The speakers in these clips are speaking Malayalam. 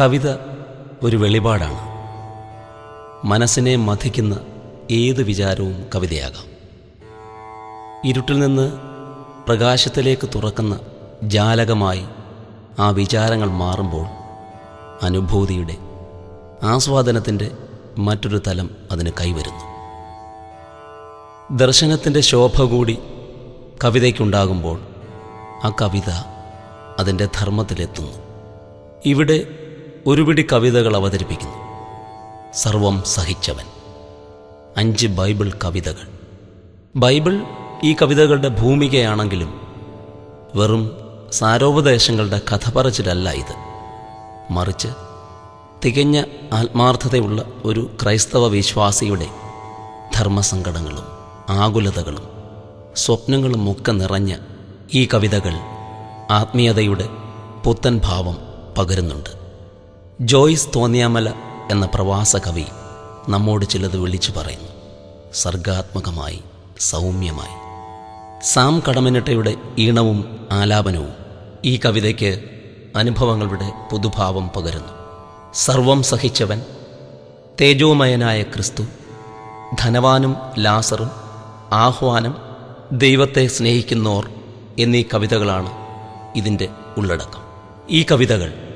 കവിത ഒരു വെളിപാടാണ്. മനസ്സിനെ മഥിക്കുന്ന ഏത് വിചാരവും കവിതയാകാം. ഇരുട്ടിൽ നിന്ന് പ്രകാശത്തിലേക്ക് തുറക്കുന്ന ജാലകമായി ആ വിചാരങ്ങൾ മാറുമ്പോൾ അനുഭൂതിയുടെ ആസ്വാദനത്തിന്റെ മറ്റൊരു തലം അതിന് കൈവരുന്നു. ദർശനത്തിന്റെ ശോഭ കൂടി കവിതയ്ക്കുണ്ടാകുമ്പോൾ ആ കവിത അതിന്റെ ധർമ്മത്തിലെത്തുന്നു. ഇവിടെ ഒരുപിടി കവിതകൾ അവതരിപ്പിക്കുന്നു. സർവം സഹിച്ചവൻ. അഞ്ച് ബൈബിൾ കവിതകൾ. ബൈബിൾ ഈ കവിതകളുടെ ഭൂമികയാണെങ്കിലും വെറും സാരോപദേശങ്ങളുടെ കഥ പറച്ചിലല്ല ഇത്. മറിച്ച് തികഞ്ഞ ആത്മാർത്ഥതയുള്ള ഒരു ക്രൈസ്തവ വിശ്വാസിയുടെ ധർമ്മസങ്കടങ്ങളും ആകുലതകളും സ്വപ്നങ്ങളും ഒക്കെ നിറഞ്ഞ ഈ കവിതകൾ ആത്മീയതയുടെ പുത്തൻ ഭാവം പകരുന്നുണ്ട്. ജോയ്സ് തോന്നിയാമല എന്ന പ്രവാസ കവി നമ്മോട് ചിലത് വിളിച്ചു പറയുന്നു. സർഗാത്മകമായി സൗമ്യമായി. സാം കടമനിട്ടയുടെ ഈണവും ആലാപനവും ഈ കവിതയ്ക്ക് അനുഭവങ്ങളുടെ പുതുഭാവം പകരുന്നു. സർവം സഹിച്ചവൻ തേജോമയനായ ക്രിസ്തു ധനവാനും ലാസറും ആഹ്വാനം ദൈവത്തെ സ്നേഹിക്കുന്നോർ എന്നീ കവിതകളാണ് ഇതിന്റെ ഉള്ളടക്കം. ഈ കവിതകൾ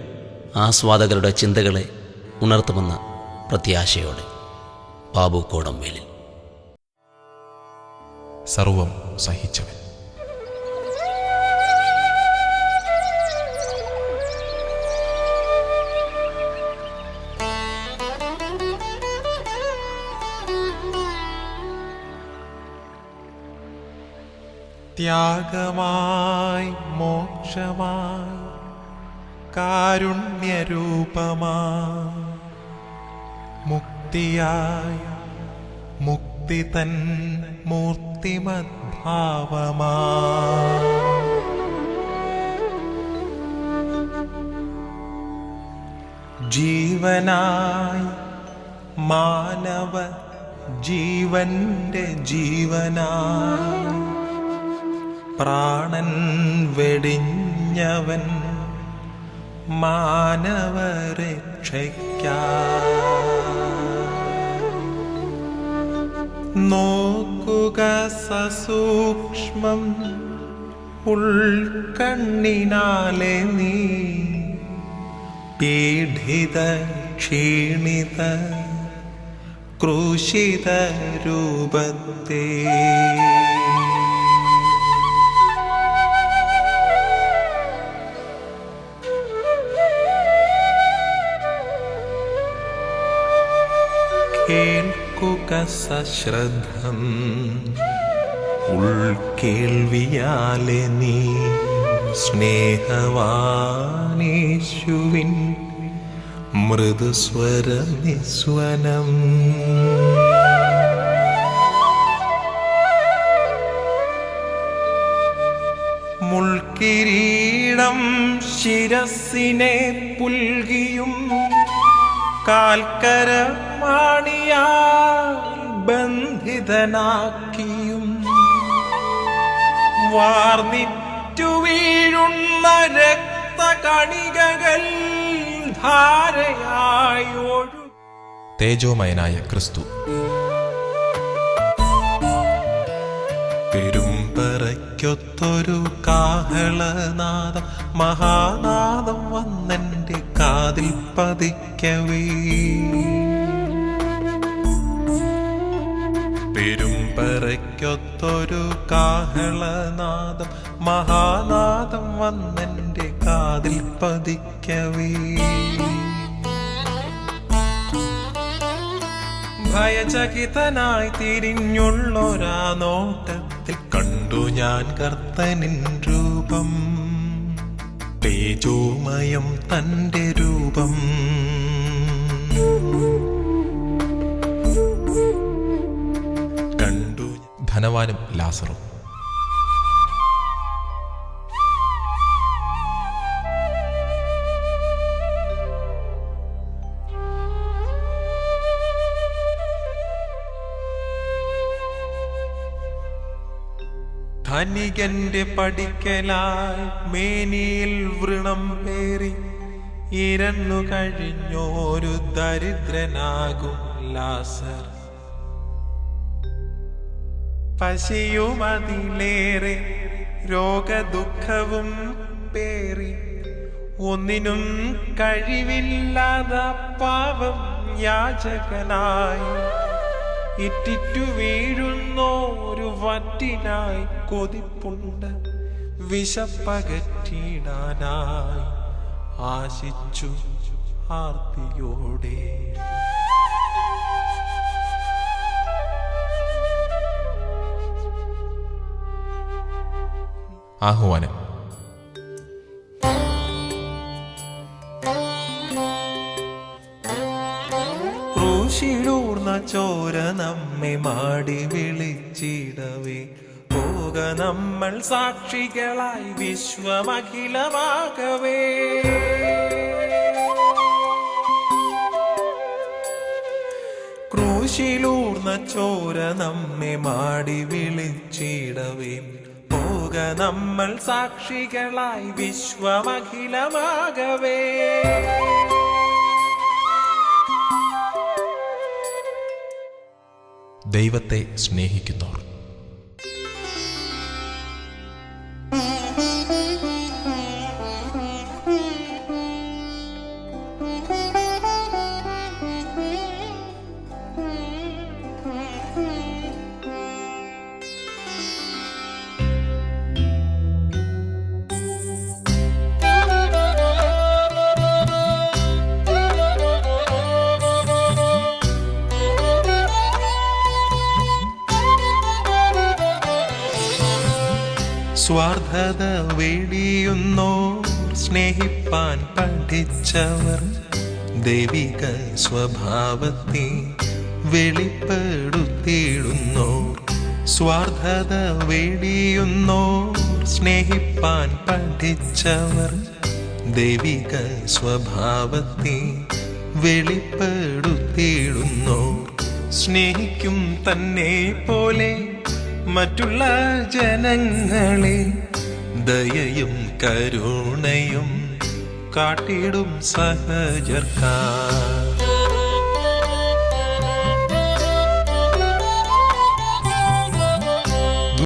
ആസ്വാദകരുടെ ചിന്തകളെ ഉണർത്തുമെന്ന പ്രത്യാശയോടെ ബാബു കോടംവേലിൽ സർവം സഹിച്ചവൻ. ത്യാഗമായി മോക്ഷമായി കാരുണ്യരൂപമായി മുക്തിയായ മുക്തി തൻ മൂർത്തിമദ്ഭാവമാ. ജീവനായി മാനവ ജീവന്റെ ജീവനായി പ്രാണൻ വെടിഞ്ഞവൻ മാനവരക്ഷയ്ക്കായി നോക്കുക സസൂക്ഷ്മം ഉൾക്കണ്ണിനാലെ നീ. പീഡിത ക്ഷീണിത ക്രൂശിത രൂപത്തെ. സശ്രദ്ധം ഉൾക്കേൾവിയാലെ നീ സ്നേഹവാനേശുവിൻ മൃദുസ്വര നിസ്വനം മുൾക്കിരീടം ശിരസിനെ പുൽകിയും കാൽക്കര മാണിയാൽ ബന്ധിതനാക്കിയും വാർന്നിറ്റു വീഴുന്ന രക്തകണികകൾ ധാരയായോഴു തേജോമയനായ ക്രിസ്തു. പെരുമ്പറയ്ക്കൊത്തൊരു കാഹളനാദം മഹാനാദം വന്നെന്റെ കാതിൽ പതിക്കവേ. പെരുമ്പറയ്ക്കൊത്തൊരു കാഹളനാദം മഹാനാദം വന്നെന്റെ കാതിൽ പതിക്കവേ. ഭയചകിതനായി തിരിഞ്ഞുള്ളൊരാ നോട്ടത്തിൽ കണ്ടു ഞാൻ കർത്തനിൻ രൂപം തേജോമയം തന്റെ രൂപം. ധനവാനും ലാസറും. ധനികന്റെ പഠിക്കലാൽ മേനിയിൽ വൃണം പേറി ഇരന്നു കഴിഞ്ഞോരു ദരിദ്രനാകും ലാസർ. പശിയുമതിലേറെ രോഗദുഃഖവും പേറി. ഒന്നിനും കഴിവില്ലാത പാവം യാചകനായി. ഇറ്റിറ്റു വീഴുന്നോരു വറ്റിനായി കൊതിപ്പുണ്ട് വിശപ്പകറ്റിടാനായി ആശിച്ചു ആർത്തിയോടെ. ആഹ്വാനം. ക്രൂശിലൂർന്ന ചോര നമ്മെ മാടി വിളിച്ചിടവേ. പോക നമ്മൾ സാക്ഷികളായി വിശ്വമഖിലമാകവേ. ക്രൂശിലൂർന്ന ചോര നമ്മെ മാടി വിളിച്ചിടവേ. പോക നമ്മൾ സാക്ഷികളായി വിശ്വമഖിലമാകവേ. ദൈവത്തെ സ്നേഹിക്കുന്നവർ. സ്വാർത്ഥത വെടിയുന്നോർ സ്നേഹിപ്പാൻ പഠിച്ചവർ ദൈവിക സ്വഭാവത്തെ വെളിപ്പെടുത്തിയിടുന്നോർ. സ്വാർത്ഥത വെടിയുന്നോർ സ്നേഹിപ്പാൻ പഠിച്ചവർ ദൈവിക സ്വഭാവത്തെ വെളിപ്പെടുത്തിയിടുന്നോർ. സ്നേഹിക്കും തന്നെ പോലെ മറ്റുള്ള ജനങ്ങളെ ദയയും കരുണയും കാട്ടിടും സഹജർക്കാർ.